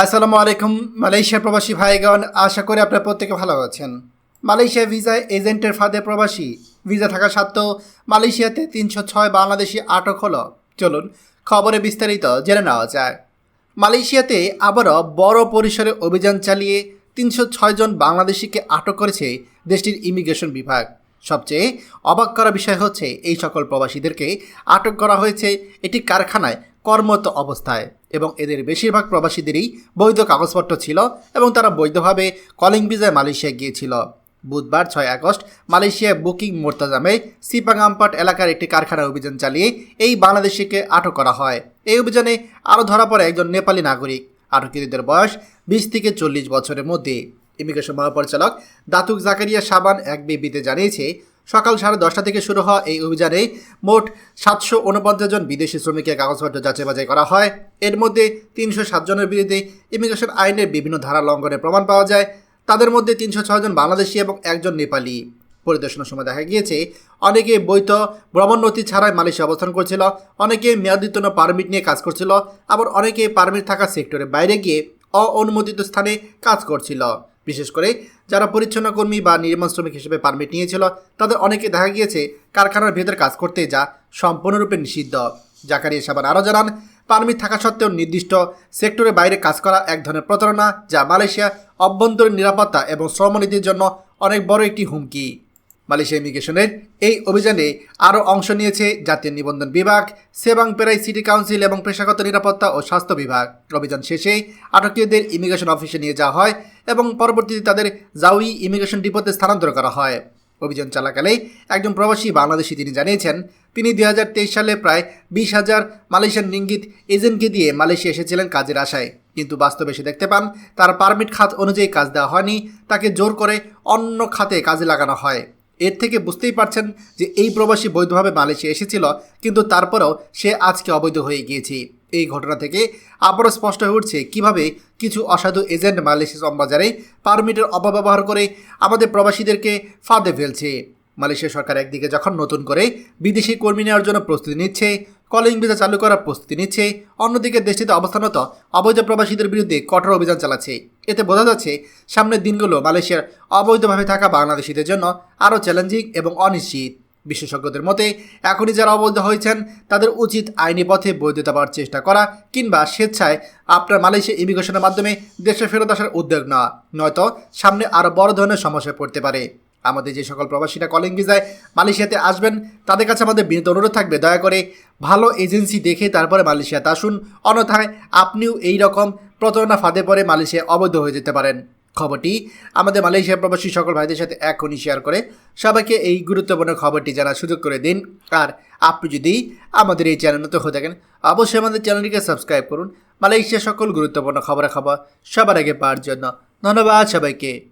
আসসালামু আলাইকুম মালয়েশিয়ার প্রবাসী ভাইগণ, আশা করি আপনারা প্রত্যেকে ভালো আছেন। মালয়েশিয়া ভিসায় এজেন্টের ফাঁদে প্রবাসী, ভিসা থাকা সত্ত্বেও মালয়েশিয়াতে তিনশো ছয় বাংলাদেশি আটক হলো। চলুন, খবরে বিস্তারিত জেনে নেওয়া যায় মালয়েশিয়াতে আবারও বড় পরিসরে অভিযান চালিয়ে তিনশো ছয় জন বাংলাদেশিকে আটক করেছে দেশটির ইমিগ্রেশন বিভাগ। সবচেয়ে অবাক করা বিষয় হচ্ছে, এই সকল প্রবাসীদেরকে আটক করা হয়েছে একটি কারখানায় কর্মরত অবস্থায় এবং এদের বেশিরভাগ প্রবাসীদেরই বৈধ কাগজপত্র ছিল এবং তারা বৈধভাবে কলিং ভিসায় মালয়েশিয়া গিয়েছিল। বুধবার ছয় আগস্ট মালয়েশিয়া বুকিং মোর্তাজামে সিপাগাম্পাট এলাকার একটি কারখানায় অভিযান চালিয়ে এই বাংলাদেশিকে আটক করা হয়। এই অভিযানে আরও ধরা পড়ে একজন নেপালি নাগরিক। আটককৃতদের বয়স বিশ থেকে চল্লিশ বছরের মধ্যে। ইমিগ্রেশন মহাপরিচালক দাতুক জাকারিয়া সাবান এক বিবৃতিতে জানিয়েছে সকাল সাড়ে দশটা থেকে শুরু হওয়া এই অভিযানে মোট সাতশো উনপঞ্চাশ জন বিদেশি শ্রমিকের কাগজপত্র যাচাই বাছাই করা হয়। এর মধ্যে তিনশো সাত জনের বিরুদ্ধে ইমিগ্রেশন আইনের বিভিন্ন ধারা লঙ্ঘনের প্রমাণ পাওয়া যায়। তাদের মধ্যে তিনশো ছয়জন বাংলাদেশি এবং একজন নেপালি। পরিদর্শনের সময় দেখা গিয়েছে, অনেকে বৈধ ভ্রমণ নথি ছাড়াই মালয়েশিয়া অবস্থান করছিল, অনেকে মেয়াদোত্তীর্ণ পারমিট নিয়ে কাজ করছিল, আবার অনেকে পারমিট থাকা সেক্টরের বাইরে গিয়ে অনুমোদিত স্থানে কাজ করছিল। বিশেষ করে যারা পরিচ্ছন্ন কর্মী বা নির্মাণ শ্রমিক হিসেবে পারমিট নিয়েছিল, তাদের অনেকে দেখা গিয়েছে কারখানার ভেতর কাজ করতে যা সম্পূর্ণরূপে নিষিদ্ধ। জাকারিয়া সাবান আরও জানান পারমিট থাকা সত্ত্বেও নির্দিষ্ট সেক্টরের বাইরে কাজ করা এক ধরনের প্রতারণা, যা মালয়েশিয়া অভ্যন্তরীণ নিরাপত্তা এবং শ্রমনীতির জন্য অনেক বড় একটি হুমকি। মালয়েশিয়া ইমিগ্রেশনের এই অভিযানে আরও অংশ নিয়েছে জাতীয় নিবন্ধন বিভাগ, সেবাং পেরাই সিটি কাউন্সিল এবং পেশাগত নিরাপত্তা ও স্বাস্থ্য বিভাগ। অভিযান শেষে আটকীয়দের ইমিগ্রেশন অফিসে নিয়ে যাওয়া হয় এবং পরবর্তীতে তাদের জাউই ইমিগ্রেশন ডিপোতে স্থানান্তর করা হয়। অভিযান চলাকালে একজন প্রবাসী বাংলাদেশি তিনি জানিয়েছেন, তিনি দুই হাজার তেইশ সালে প্রায় বিশ হাজার মালয়েশিয়ান রিঙ্গিত এজেন্টকে দিয়ে মালয়েশিয়া এসেছিলেন কাজের আশায়। কিন্তু বাস্তবে সে দেখতে পান, তার পারমিট খাত অনুযায়ী কাজ দেওয়া হয়নি, তাকে জোর করে অন্য খাতে কাজে লাগানো হয়। এর থেকে বুঝতেই পারছেন যে এই প্রবাসী বৈধভাবে মালয়েশিয়া এসেছিল, কিন্তু তারপরেও সে আজকে অবৈধ হয়ে গিয়েছে। এই ঘটনা থেকে আবারও স্পষ্ট হয়ে উঠছে কীভাবে কিছু অসাধু এজেন্ট মালয়েশিয়া বাজারে পারমিটের অপব্যবহার করে আমাদের প্রবাসীদেরকে ফাঁদে ফেলছে। মালয়েশিয়া সরকার একদিকে যখন নতুন করে বিদেশি কর্মী নেওয়ার জন্য প্রস্তুতি নিচ্ছে কলিং ভিসা চালু করার প্রস্তুতি নিচ্ছে। অন্যদিকে দেশটিতে অবস্থানত অবৈধ প্রবাসীদের বিরুদ্ধে কঠোর অভিযান চালাচ্ছে। এতে বোঝা যাচ্ছে, সামনের দিনগুলো মালয়েশিয়ার অবৈধভাবে থাকা বাংলাদেশিদের জন্য আরও চ্যালেঞ্জিং এবং অনিশ্চিত। বিশেষজ্ঞদের মতে, এখনই যারা অবৈধ হয়েছেন, তাদের উচিত আইনি পথে বৈধতা পাওয়ার চেষ্টা করা কিংবা স্বেচ্ছায় আপনার মালয়েশিয়া ইমিগ্রেশনের মাধ্যমে দেশে ফেরত আসার উদ্যোগ নেওয়া। নয়তো সামনে আরও বড় ধরনের সমস্যায় পড়তে পারে। আমাদের যে সকল প্রবাসীরা কলিং ভিসায় মালয়েশিয়াতে আসবেন, তাদের কাছে আমাদের বিনীত অনুরোধ থাকবে, দয়া করে ভালো এজেন্সি দেখে তারপরে মালয়েশিয়াতে আসুন। অন্যথায় আপনিও এই রকম প্রতারণা ফাঁদে পড়ে মালয়েশিয়া অবৈধ হয়ে যেতে পারেন। খবরটি আমাদের মালয়েশিয়া প্রবাসী সকল ভাইদের সাথে এখনই শেয়ার করে। সবাইকে এই গুরুত্বপূর্ণ খবরটি জানার সুযোগ করে দিন। আর আপনি যদি আমাদের এই চ্যানেল নতুন হয়ে থাকেন, অবশ্যই আমাদের চ্যানেলটিকে সাবস্ক্রাইব করুন। মালয়েশিয়া সকল গুরুত্বপূর্ণ খবরাখবর সবার আগে পাওয়ার জন্য ধন্যবাদ সবাইকে।